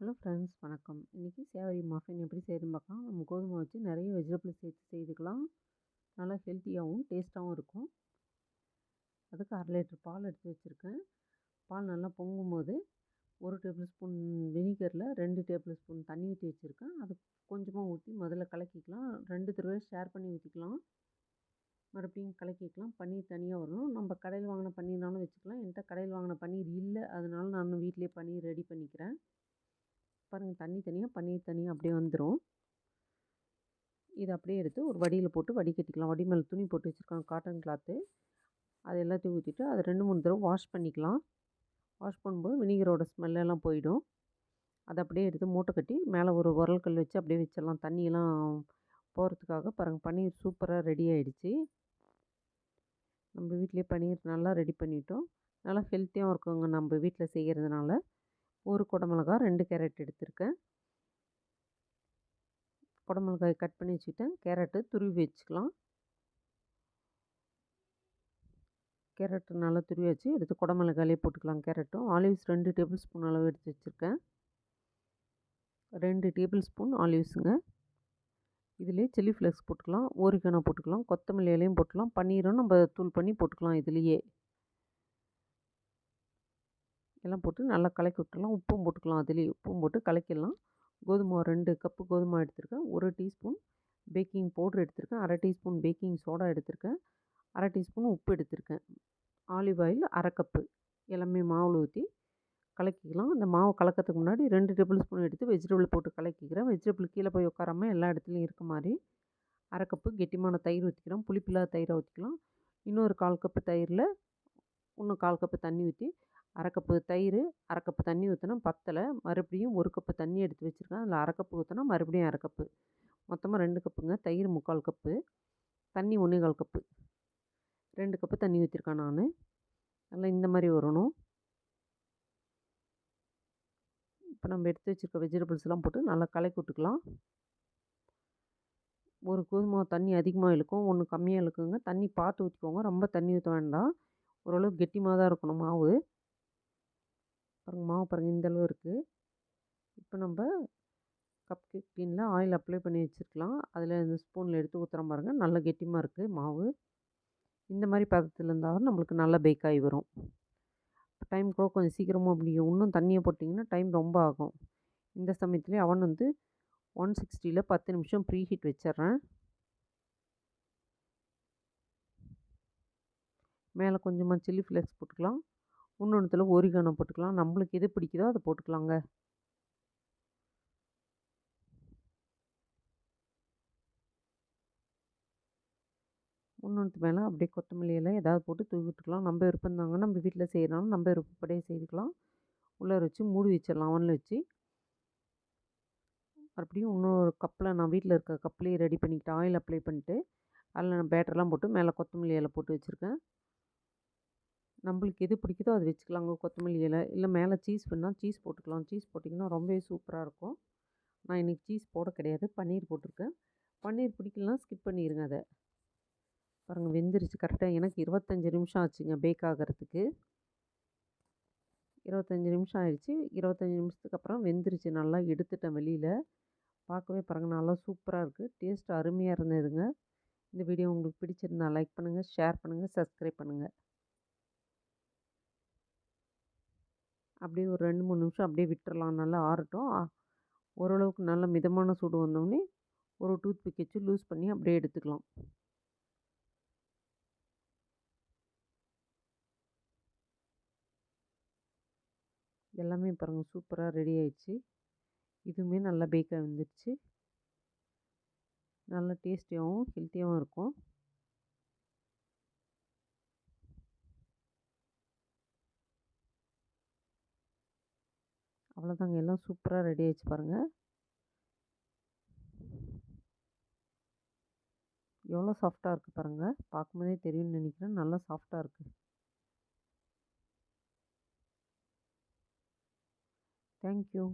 Hello friends வணக்கம். இன்றைக்கி சேவரி muffin எப்படி செய்யறதுன்னு பார்க்கலாம். நம்ம கோதுமை வச்சு நிறைய வெஜிடபிள்ஸ் சேர்த்து செய்துக்கலாம். நல்லா ஹெல்த்தியாகவும் டேஸ்ட்டாகவும் இருக்கும். அதுக்கு அரை லிட்டர் பால் எடுத்து வச்சுருக்கேன். பால் நல்லா பொங்கும் போது ஒரு டேபிள் ஸ்பூன் வினிகரில் ரெண்டு டேபிள் ஸ்பூன் தண்ணி ஊற்றி வச்சுருக்கேன். அது கொஞ்சமாக ஊற்றி முதல்ல கலக்கிக்கலாம். ரெண்டு தடவை ஷேர் பண்ணி ஊற்றிக்கலாம் மறுபடியும் கலக்கிக்கலாம். பன்னீர் தனியாக வரும் நம்ம கடையில் வாங்கின பன்னீர்னாலும் வச்சுக்கலாம். என்கிட்ட கடையில் வாங்கின பன்னீர் இல்லை. அதனால நான் வீட்டிலே பன்னீர் ரெடி பண்ணிக்கிறேன். பாருங்கள் தண்ணி தனியாக பன்னீர் தனியாக அப்படியே வந்துடும் இதை அப்படியே எடுத்து ஒரு வடியில் போட்டு வடிகட்டிக்கலாம் வடி மேலே துணி போட்டு வச்சுருக்காங்க காட்டன் கிளாத்து அது எல்லாத்தையும் ஊற்றிட்டு அதை ரெண்டு மூணு தடவை வாஷ் பண்ணிக்கலாம். வாஷ் பண்ணும்போது வினிகரோட ஸ்மெல்லெல்லாம் போயிடும். அதை அப்படியே எடுத்து மூட்டை கட்டி மேலே ஒரு உரல் கல் வச்சு அப்படியே வச்சிடலாம். தண்ணியெல்லாம் போகிறதுக்காக பாருங்கள் பன்னீர் சூப்பராக ரெடி ஆகிடுச்சி நம்ம வீட்டிலே பன்னீர் நல்லா ரெடி பண்ணிட்டோம். நல்லா ஹெல்த்தியாகவும் இருக்குங்க நம்ம வீட்டில் செய்கிறதுனால ஒரு குடமிளகா ரெண்டு கேரட் எடுத்திருக்கேன். குடமிளகாய் கட் பண்ணி வச்சுக்கிட்டேன். கேரட்டு துருவி வச்சுக்கலாம். கேரட்டு நல்லா துருவி வச்சு எடுத்து குடமிளகாயிலே போட்டுக்கலாம் கேரட்டும். ஆலிவ்ஸ் ரெண்டு டேபிள் ஸ்பூன் அளவு எடுத்து வச்சுருக்கேன். ரெண்டு டேபிள் ஸ்பூன் ஆலிவ்ஸுங்க. இதிலே சில்லி ஃப்ளேக்ஸ் போட்டுக்கலாம். ஓரிகனோ போட்டுக்கலாம். கொத்தமல்லி இலையும் போட்டுக்கலாம். பன்னீரும் நம்ம தூள் பண்ணி போட்டுக்கலாம் இதுலேயே. எல்லாம் போட்டு நல்லா கலக்கி விட்டுலாம் உப்பும் போட்டுக்கலாம் அதுலேயே உப்பும் போட்டு கலக்கிடலாம். கோதுமை ரெண்டு கப்பு கோதுமை எடுத்திருக்கேன். ஒரு டீஸ்பூன் பேக்கிங் பவுட்ரு எடுத்திருக்கேன். அரை டீஸ்பூன் பேக்கிங் சோடா எடுத்திருக்கேன். அரை டீஸ்பூன் உப்பு எடுத்திருக்கேன். ஆலிவ் ஆயில் அரை கப்பு. எல்லாமே மாவில் ஊற்றி கலக்கிக்கலாம். அந்த மாவு கலக்கிறதுக்கு முன்னாடி ரெண்டு டேபிள் ஸ்பூன் எடுத்து வெஜிடபிள் போட்டு கலக்கிக்கிறேன். வெஜிடபிள் கீழே போய் உட்காராமல் எல்லா இடத்துலையும் இருக்க மாதிரி அரை கப்பு கெட்டிமான தயிர் ஊற்றிக்கிறோம் புளிப்பில்லாத தயிரை ஊற்றிக்கலாம் இன்னொரு கால் கப்பு தயிரில் இன்னும் கால் கப்பு தண்ணி ஊற்றி அரை கப்பு தயிர் அரை கப்பு தண்ணி ஊற்றினா பத்தலை. மறுபடியும் ஒரு கப்பு தண்ணி எடுத்து வச்சுருக்கேன். அதில் அரை கப்பு ஊற்றினா மறுபடியும் அரை கப்பு. மொத்தமாக ரெண்டு கப்புங்க. தயிர் முக்கால் கப்பு. தண்ணி ஒன்றே கால் கப்பு. ரெண்டு கப்பு தண்ணி ஊற்றிருக்கேன் நான். நல்லா இந்த மாதிரி வரணும் இப்போ நம்ம எடுத்து வச்சுருக்க வெஜிடபிள்ஸ்லாம் போட்டு நல்லா கலக்கி விட்டுக்கலாம். ஒரு கோதுமை தண்ணி அதிகமாக இழுக்கும். ஒன்று கம்மியாக இழுக்குங்க. தண்ணி பார்த்து ஊற்றிக்கோங்க ரொம்ப தண்ணி ஊற்ற வேண்டாம். ஓரளவு கெட்டிமாக தான் இருக்கணும் மாவு. பாருங்கள் மாவு பாருங்கள் இந்தளவு இருக்குது இப்போ நம்ம கப் கேக் டீனில் ஆயில் அப்ளை பண்ணி வச்சுருக்கலாம். அதில் இந்த ஸ்பூனில் எடுத்து ஊற்றுற பாருங்கள் நல்லா கெட்டியமாக இருக்குது மாவு. இந்த மாதிரி பதத்தில் இருந்தால் தான் நம்மளுக்கு நல்லா பேக் ஆகி வரும். டைம் கூட கொஞ்சம் சீக்கிரமாக முடியும் இன்னும் தண்ணியை போட்டிங்கன்னா டைம் ரொம்ப ஆகும். இந்த சமயத்துலேயே அவன் வந்து ஒன் சிக்ஸ்டியில் பத்து நிமிஷம் ப்ரீ ஹீட் வச்சிட்றேன். மேலே கொஞ்சமாக சில்லி ஃப்ளேக்ஸ் போட்டுக்கலாம். இன்னொன்றுத்தில் ஓரிகானம் போட்டுக்கலாம். நம்மளுக்கு எது பிடிக்குதோ அதை போட்டுக்கலாங்க. இன்னொன்று மேலே அப்படியே கொத்தமல்லி இலை ஏதாவது போட்டு தூவி விட்டுக்கலாம். நம்ம விருப்பம் தாங்க. நம்ம வீட்டில் செய்கிறனாலும் நம்ம விருப்பப்படியே செய்துக்கலாம். உள்ளே வச்சு மூடி வச்சிடலாம். அவனில் வச்சு. மறுபடியும் இன்னொரு கப்பில் நான் வீட்டில் இருக்க கப்லேயே ரெடி பண்ணிக்கிட்டு ஆயில் அப்ளை பண்ணிட்டு அதில் நான் பேட்டர்லாம் போட்டு மேலே கொத்தமல்லி இலை போட்டு வச்சுருக்கேன். நம்மளுக்கு எது பிடிக்குதோ அது வச்சுக்கலாங்க. கொத்தமல்லி இலை இல்லை மேலே சீஸ் வேணால் சீஸ் போட்டுக்கலாம். சீஸ் போட்டிங்கன்னா ரொம்பவே சூப்பராக இருக்கும். நான் இன்றைக்கி சீஸ் போட கிடையாது. பன்னீர் போட்டிருக்கேன். பன்னீர் பிடிக்கலாம் ஸ்கிப் பண்ணிடுங்க அதை. பாருங்கள் வெந்துருச்சு. கரெக்டாக எனக்கு இருபத்தஞ்சி நிமிஷம் ஆச்சுங்க பேக் ஆகிறதுக்கு. இருபத்தஞ்சி நிமிஷம் ஆயிடுச்சு. இருபத்தஞ்சி நிமிஷத்துக்கு அப்புறம் வெந்துருச்சு. நல்லா எடுத்துட்டேன் வெளியில். பார்க்கவே பாருங்கள் நல்லா சூப்பராக இருக்குது டேஸ்ட் அருமையாக இருந்ததுங்க. இந்த வீடியோ உங்களுக்கு பிடிச்சிருந்தா லைக் பண்ணுங்கள் ஷேர் பண்ணுங்கள் சப்ஸ்கிரைப் பண்ணுங்கள் அப்படியே ஒரு ரெண்டு மூணு நிமிஷம் அப்படியே விட்டுறலாம். நல்லா ஆறட்டும். ஓரளவுக்கு நல்ல மிதமான சூடு வந்தோடனே ஒரு டூத் பிக் வச்சு லூஸ் பண்ணி அப்படியே எடுத்துக்கலாம். எல்லாமே பாருங்கள் சூப்பராக ரெடி ஆயிடுச்சு. இதுவுமே நல்லா பேக்காக வந்துடுச்சு. நல்லா டேஸ்டியாகவும் ஹெல்த்தியாகவும் இருக்கும். அவ்வளோதாங்க. எல்லாம் சூப்பராக ரெடி ஆயிடுச்சு பாருங்கள் எவ்வளோ சாஃப்டாக இருக்குது பாருங்கள் பார்க்கும்போதே தெரியும்னு நினைக்கிறேன். நல்லா சாஃப்டாக இருக்குது தேங்க்யூ.